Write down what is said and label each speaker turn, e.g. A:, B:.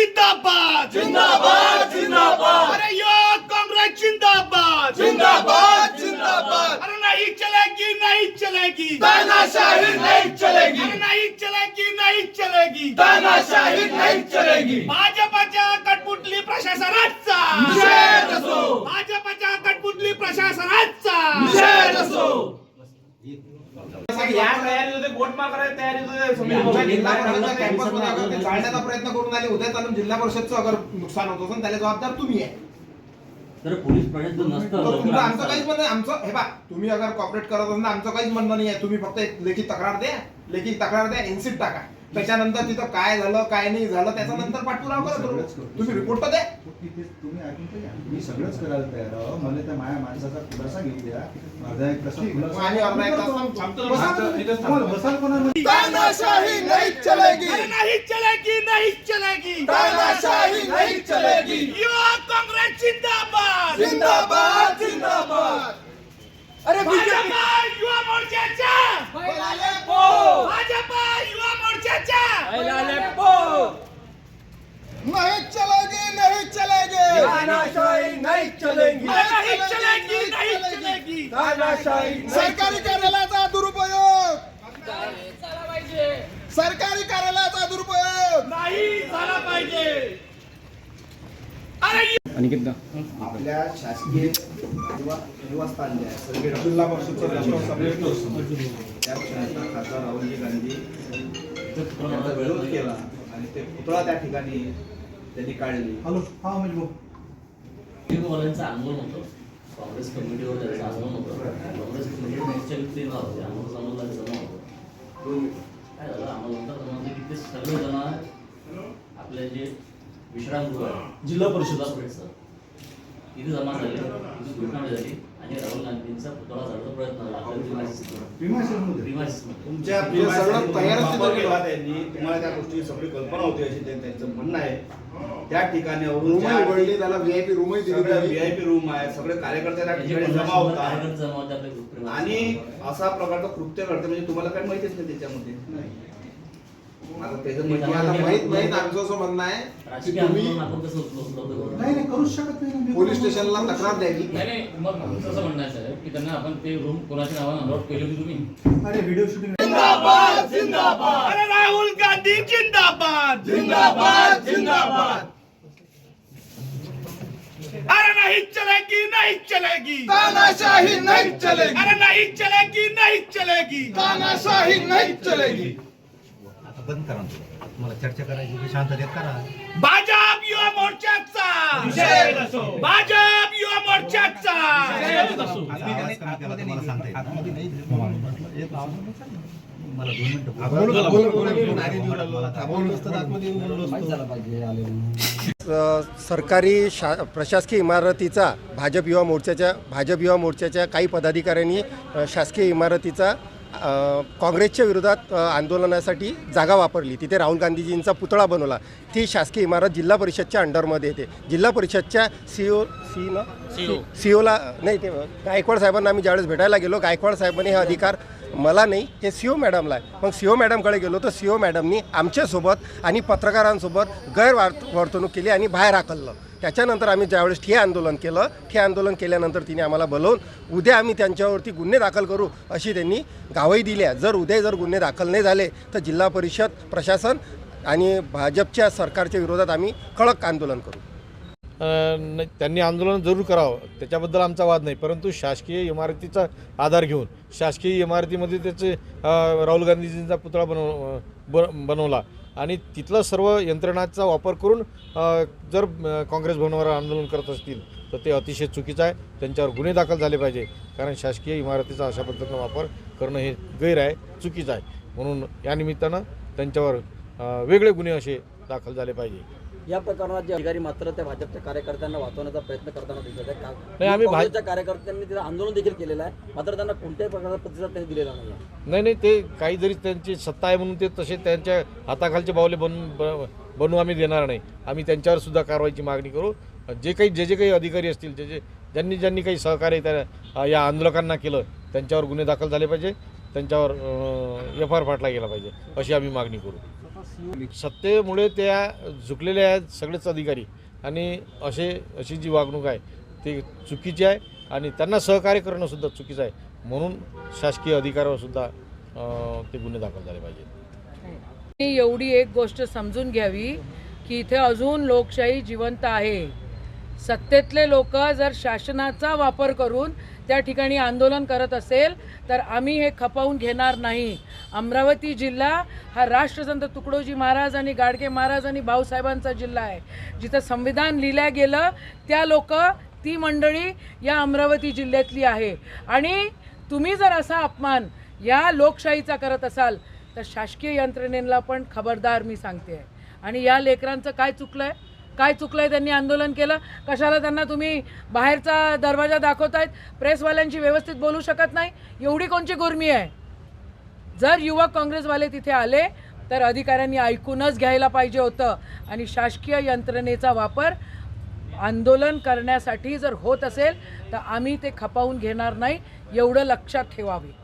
A: जिंदाबाद!
B: जिंदाबाद जिंदाबाद!
A: अरे युवक कांग्रेस जिंदाबाद!
B: जिंदाबाद जिंदाबाद!
A: अरे नहीं चलेगी नहीं चलेगी!
B: तानाशाही नहीं चलेगी!
A: अरे नहीं चलेगी नहीं चलेगी!
B: तानाशाही नहीं चलेगी
A: भाजपच्या कटपुटली प्रशासनाचा
B: निषेध असो
A: भाजपच्या कटपुटली प्रशासनाचा
B: निषेध असो
C: या तयारीत होते बोट
D: जिल्हा परिषदच्या कॅम्पसमध्ये अगर ते जाळण्याचा प्रयत्न करून आले उद्या चालून जिल्हा परिषदचं अगर नुकसान होत असेल त्याला जबाबदार तुम्ही आहे
E: तर पोलीस प्रशासन नसतं
D: तर तुमचं
E: लवकर
D: आमचं काहीच म्हणणं नाही. आमचं हे बा तुम्ही अगर कॉपरेट करत असाल आमचं काहीच म्हणणं नाही आहे तुम्ही फक्त एक लेखी तक्रार द्या लेखी तक्रार द्या एनसीट टाका त्याच्यानंतर तिथं काय झालं काय नाही झालं त्याचा नंतर पाठपुरावा करा
F: सगळंच
D: तुम्ही.
F: करतो.
D: तुम्ही रिपोर्ट तर द्या
F: मी सगळंच करायला तयार आहो. मला त्या माझ्या माणसाचा खुलासा घेऊ द्या. माझा एक. बसाल कोणामध्ये
B: तानाशाही नहीं चलेगी.
A: अरे नहीं चलेगी नहीं चलेगी.
B: तानाशाही नहीं चलेगी.
A: युवक कांग्रेस जिंदाबाद.
B: जिंदाबाद जिंदाबाद. अरे
A: भाजपा युवा भाजपा युवा
B: नहीं चलेगी।
A: अरे नहीं चलेगी नहीं चलेगी।
B: तानाशाही सरकारी कार्यालयाचा दुरुपयोग। सरकारी कार्यालयाचा दुरुपयोग।
A: नाही झाला पाहिजे। अरे
G: आपल्या शासकीय युवा निवासस्थान जे आहे सर्वे
D: जिल्हा परिषदचं
G: खासदार राहुलजी गांधी विरोध केला आणि ते पुतळा त्या ठिकाणी त्यांनी काढली.
F: हॅलो
E: आंदोलन होतं. काँग्रेस कमिटीवर त्यांचं आंदोलन होतं. काँग्रेस कमिटी मोर्चा व्यक्ती होते. आम्हाला समजला जमा होतं. काय झालं? आम्हाला नंतर समजलं की ते सगळेजण आपले जे विश्रामगृह आहे जिल्हा परिषद परिषद तिथे जमा झाले. तिथे घटना झाली. राहुल गांधींचा पुतळा प्रयत्न
D: हे केलं.
H: त्यांनी तुम्हाला त्या गोष्टी सगळी कल्पना होती अशी त्यां- त्यांचं म्हणणं आहे. त्या ठिकाणी
D: उघडली त्याला व्हीआयपी तुम्ही.
H: व्हीआयपी रूम आहे सगळे कार्यकर्ते त्या ठिकाणी जमा होतात. आणि असा प्रकारचं कृत्य घडतं म्हणजे तुम्हाला काय माहितीच नाही त्याच्यामध्ये. आता त्याचं
D: तुम्हाला माहीत माहीत आमचं असं म्हणणं आहे की
E: राजकीय
D: तुम्ही
E: आंदोलन आपण कसं उपलब्ध करू?
F: नाही नाही करूच शकत नाही ना. मी
D: पोलीस स्टेशनला तक्रार द्यावी
I: नाही. नाही मग आमचं असं म्हणणं आहे साहेब की त्यांना आपण ते रूम कोणाच्या नावानं अलॉट केली होती तुम्ही?
F: अरे व्हिडिओ शूटिंग
B: जिंदाबाद जिंदाबाद.
A: अरे राहुल गांधी जिंदाबाद.
B: जिंदाबाद जिंदाबाद.
A: अरे नहीं चलेगी नहीं चलेगी.
B: तानाशाही नहीं चलेगी.
A: अरे नहीं चलेगी नहीं चलेगी.
B: तानाशाही नहीं चलेगी.
J: बंद करा ना. मला चर्चा करायची की शांततेत करा.
A: भाजप युवा मोर्चाचा. भाजप युवा मोर्चाचा!
J: सांगता. मला दोन मिनिटं
K: सरकारी शा प्रशासकीय इमारतीचा भाजप युवा मोर्चाच्या भाजप युवा मोर्चाच्या काही पदाधिकाऱ्यांनी शासकीय इमारतीचा काँग्रेसच्या विरोधात आंदोलनासाठी जागा वापरली. तिथे राहुल गांधीजींचा पुतळा बनवला. ती शासकीय इमारत जिल्हा परिषदच्या अंडरमध्ये येते. जिल्हा परिषदच्या सी ओ सी ना? सी ओला नाही ते गायकवाड साहेबांना आम्ही ज्यावेळेस भेटायला गेलो गायकवाड साहेबांनी हे अधिकार मला नाही हे सी ओ मॅडमला आहे. मग सी ओ मॅडमकडे गेलो तर सी ओ मॅडमनी आमच्यासोबत आणि पत्रकारांसोबत गैरवार वर्तणूक केली आणि बाहेर हाकललं. त्याच्यानंतर आम्ही ज्यावेळेस ठे आंदोलन केलं ठे आंदोलन केल्यानंतर तिने आम्हाला बोलवून उद्या आम्ही त्यांच्यावरती गुन्हे दाखल करू अशी त्यांनी गावही दिल्या जर उद्या जर गुन्हे दाखल नाही झाले तर जिल्हा परिषद प्रशासन आणि भाजपच्या सरकारच्या विरोधात आम्ही कडक आंदोलन करू.
C: त्यांनी आंदोलन जरूर करावं. त्याच्याबद्दल आमचा वाद नाही. परंतु शासकीय इमारतीचा आधार घेऊन शासकीय इमारतीमध्ये त्याचे राहुल गांधीजींचा पुतळा बनव ब बनवला. आणि तिथलं सर्व यंत्रणाचा वापर करून जर काँग्रेस भवनावर आंदोलन करत असतील तर ते अतिशय चुकीचं आहे. त्यांच्यावर गुन्हे दाखल झाले पाहिजे. कारण शासकीय इमारतीचा अशा पद्धतीनं वापर करणं हे गैर आहे चुकीचं आहे. म्हणून या निमित्तानं त्यांच्यावर वेगळे गुन्हे असे दाखल झाले पाहिजे.
L: या प्रकरणात जे अधिकारी मात्र त्या भाजपच्या कार्यकर्त्यांना वाचवण्याचा प्रयत्न करताना दिसत आहे
C: नाही, आम्ही भा-
L: काँग्रेसच्या कार्यकर्त्यांनी तिथं आंदोलन देखील केलेलं आहे. मात्र त्यांना कोणत्याही प्रकारचा प्रतिसाद त्यांनी दिलेला नाही
C: नाही नाही ते काही जरी त्यांची सत्ता आहे म्हणून ते तसे त्यांच्या हाताखालचे बावले बनून ब- बनवू आम्ही देणार नाही. आम्ही त्यांच्यावर सुद्धा कारवाईची मागणी करू. जे काही जे जे काही अधिकारी असतील जे जे ज्यांनी ज्यांनी काही सहकार्य त्या या आंदोलकांना केलं त्यांच्यावर गुन्हे दाखल झाले पाहिजे. त्यांच्यावर एफ आर फाटला गेला पाहिजे अशी आम्ही मागणी करू. सत्तेमुळे त्या झुकलेल्या आहेत सगळेच अधिकारी आणि असे अशी जी वागणूक आहे ती चुकीची आहे आणि त्यांना सहकार्य करणंसुद्धा चुकीचं आहे. म्हणून शासकीय अधिकाऱ्यावरसुद्धा ते गुन्हे दाखल झाले पाहिजेत.
M: एवढी एक गोष्ट समजून घ्यावी की इथे अजून लोकशाही जिवंत आहे. सत्तेतले लोक जर शासनाचा वापर करून त्या ठिकाणी आंदोलन करत असेल तर आम्ही हे खपवून घेणार नाही. अमरावती जिल्हा हा राष्ट्रसंत तुकडोजी महाराज आणि गाडगे महाराज आणि भाऊसाहेबांचा जिल्हा आहे. जिथं संविधान लिहिल्या गेलं त्या लोक ती मंडळी या अमरावती जिल्ह्यातली आहे. आणि तुम्ही जर असा अपमान या लोकशाहीचा करत असाल तर शासकीय यंत्रणेला पण खबरदार मी सांगते. आहे आणि या लेकरांचं काय चुकलं आहे काय चुकलं आहे त्यांनी आंदोलन केलं? कशाला त्यांना तुम्ही बाहेरचा दरवाजा दाखवतायत? प्रेसवाल्यांशी व्यवस्थित बोलू शकत नाही. एवढी कोणची गुरमी आहे? जर युवक काँग्रेसवाले तिथे आले तर अधिकाऱ्यांनी ऐकूनच घ्यायला पाहिजे होतं. आणि शासकीय यंत्रणेचा वापर आंदोलन करण्यासाठी जर होत असेल तर आम्ही ते खपावून घेणार नाही. एवढं लक्षात ठेवावे.